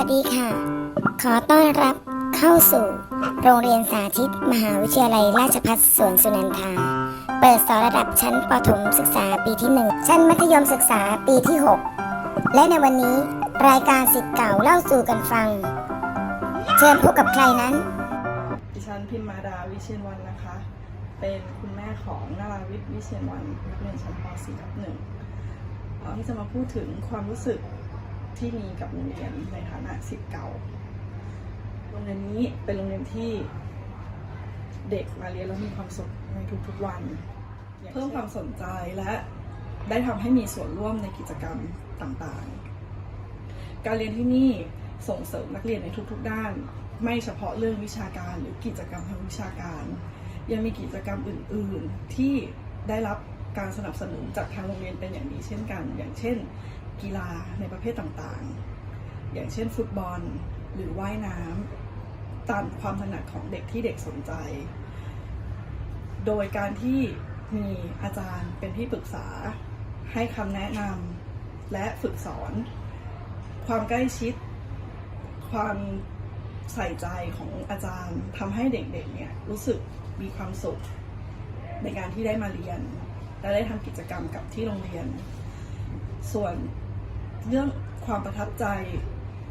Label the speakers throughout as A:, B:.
A: ัสดีค่ะ ขอต้อนรับเข้าสู่ โรงเรียนสาธิต มหาวิทยาลัยราชภัฏสวนสุนันทา เปิดสอนระดับชั้นประถมศึกษาปีที่ 1 ชั้นมัธยมศึกษาปีที่ 6 และในวันนี้รายการสิทธิ์เก่าเล่าสู่กันฟัง เชิญพบกับใครนั้น
B: ดิฉันพิมมาดาวิเชียนวันนะคะ เป็นคุณแม่ของนาราวิทย์วิเชียนวันนักเรียนชั้นป .4 ทับหนึ่งเอ่อที่จะมาพูดถึงความรู้สึก ที่มีกับโรงเรียนในฐานะศิษย์เก่า โรงเรียนนี้เป็นโรงเรียนที่เด็กมาเรียนแล้วมีความสุขในทุกๆวัน เพิ่มความสนใจและได้ทำให้มีส่วนร่วมในกิจกรรมต่างๆ การเรียนที่นี่ส่งเสริมนักเรียนในทุกๆด้าน ไม่เฉพาะเรื่องวิชาการหรือกิจกรรมทางวิชาการ ยังมีกิจกรรมอื่น ๆ ที่ได้รับ การสนับสนุนจากทางโรงเรียนเป็นอย่างดีเช่นกัน อย่างเช่น กีฬาในประเภทต่างๆ อย่างเช่น ฟุตบอลหรือว่ายน้ำตามความถนัดของเด็กที่เด็กสนใจ โดยการที่มีอาจารย์เป็นที่ปรึกษาให้คำแนะนำและฝึกสอน ความใกล้ชิด ความใส่ใจของอาจารย์ทำให้เด็กๆเนี่ยรู้สึกมีความสุขในการที่ได้มาเรียน และได้ทำกิจกรรมกับที่โรงเรียน ส่วนเรื่องความประทับใจ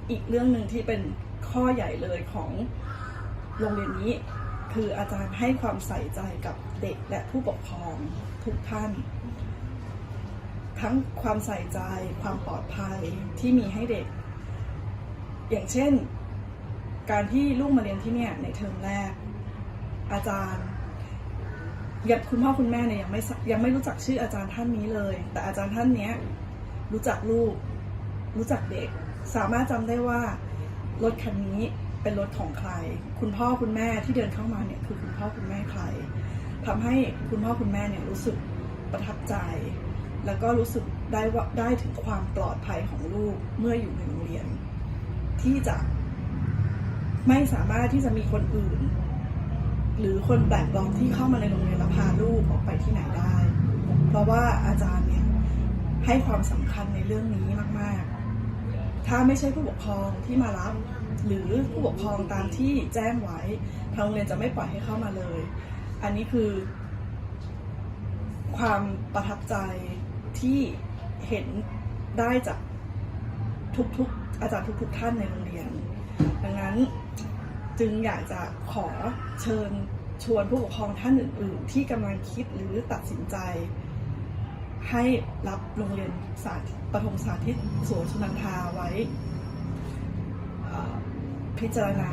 B: อีกเรื่องหนึ่งที่เป็นข้อใหญ่เลยของโรงเรียนนี้ คืออาจารย์ให้ความใส่ใจกับเด็กและผู้ปกครองทุกท่าน ทั้งความใส่ใจความปลอดภัยที่มีให้เด็ก อย่างเช่น การที่ลูกมาเรียนที่เนี่ยในเทอมแรก อาจารย์ ยังคุณพ่อคุณแม่เนี่ยยังไม่ยังไม่รู้จักชื่ออาจารย์ท่านนี้เลย แต่อาจารย์ท่านเนี้ยรู้จักลูก รู้จักเด็ก สามารถจำได้ว่ารถคันนี้เป็นรถของใคร คุณพ่อคุณแม่ที่เดินเข้ามาเนี่ยคือคุณพ่อคุณแม่ใครทำให้คุณพ่อคุณแม่เนี่ยรู้สึกประทับใจ แล้วก็รู้สึกได้ว่าได้ถึงความปลอดภัยของลูกเมื่ออยู่ในโรงเรียน ที่จะไม่สามารถที่จะมีคนอื่น หรือคนแปลกปลอมที่เข้ามาในโรงเรียนแล้วพาลูกออกไปที่ไหนได้ เพราะว่าอาจารย์เนี่ยให้ความสำคัญในเรื่องนี้มาก ๆ ถ้าไม่ใช่ผู้ปกครองที่มารับ หรือผู้ปกครองตามที่แจ้งไว้ทางโรงเรียนจะไม่ปล่อยให้เข้ามาเลย อันนี้คือ ความประทับใจที่เห็นได้จากทุกๆอาจารย์ทุกๆท่านในโรงเรียน ดังนั้น จึงอยากจะขอเชิญชวนผู้ปกครองท่านอื่น ๆ ที่กำลังคิดหรือตัดสินใจ ให้รับโรงเรียนสาธิตปฐมสาธิตสวนสุนันทาไว้พิจารณา